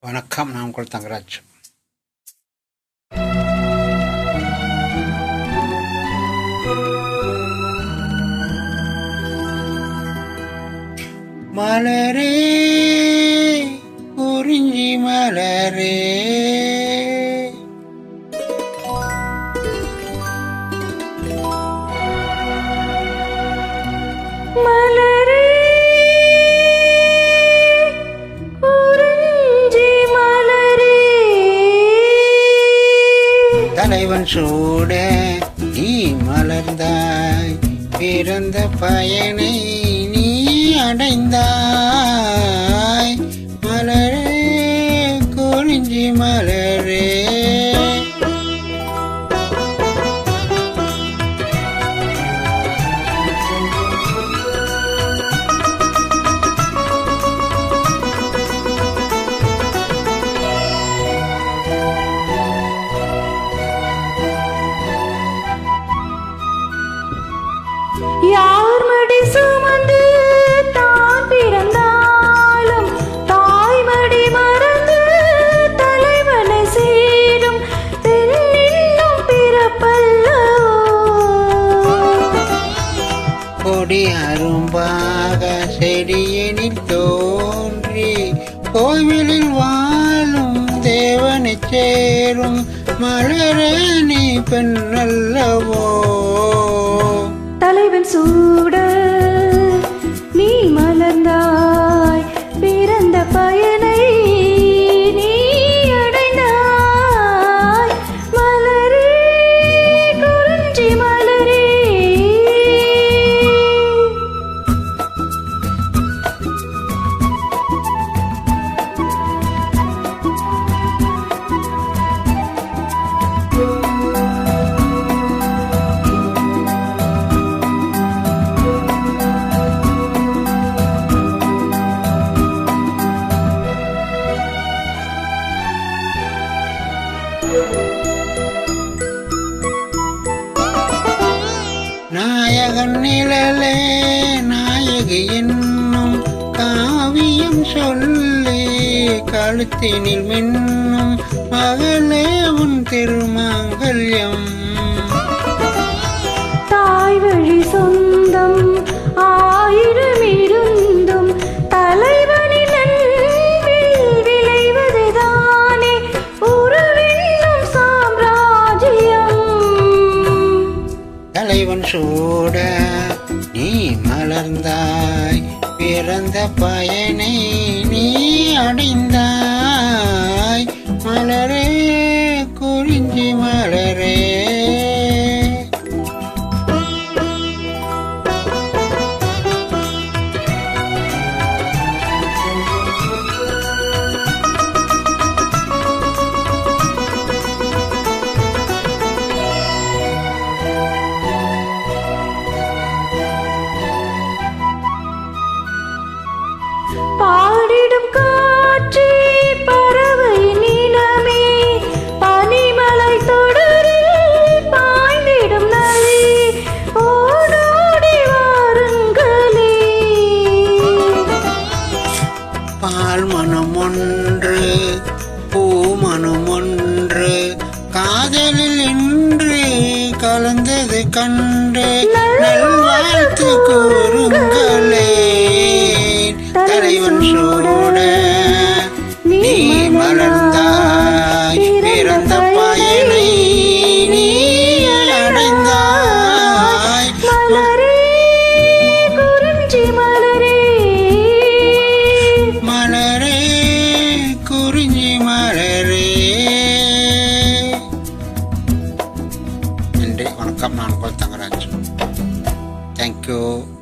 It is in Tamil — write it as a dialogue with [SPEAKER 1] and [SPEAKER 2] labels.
[SPEAKER 1] வணக்கம். நான் உங்கள் தங்கராஜ். மலரே குறிஞ்சி மலரே.
[SPEAKER 2] மலரே
[SPEAKER 1] இறைவன் சூட நீ மலர்ந்தாய். பிறந்த பயனை நீ அடைந்தாய். கொடி அரும்பாக செடியெனில் தோன்றி கோவிலில் வாழும் தேவனை சேரும் மலரணி நீ பெண்ணல்லவோ.
[SPEAKER 2] தலைவன் சூட
[SPEAKER 1] நிழலே நாயகி என்னும் காவியம் சொல்லி கழுத்தினில் மின்னும் மகளே உன் திருமாங்கல்யம். தலைவன் சூட நீ மலர்ந்தாய் பிறந்த பயனை நீ அடைந்தாய். மனம் ஒன்று பூ மனம் ஒன்று காதலில் இன்று கலந்தது கண்டு நல்வாழ்த்து கூறுங்களே தலைவன் சூட. நன்றி வணக்கம்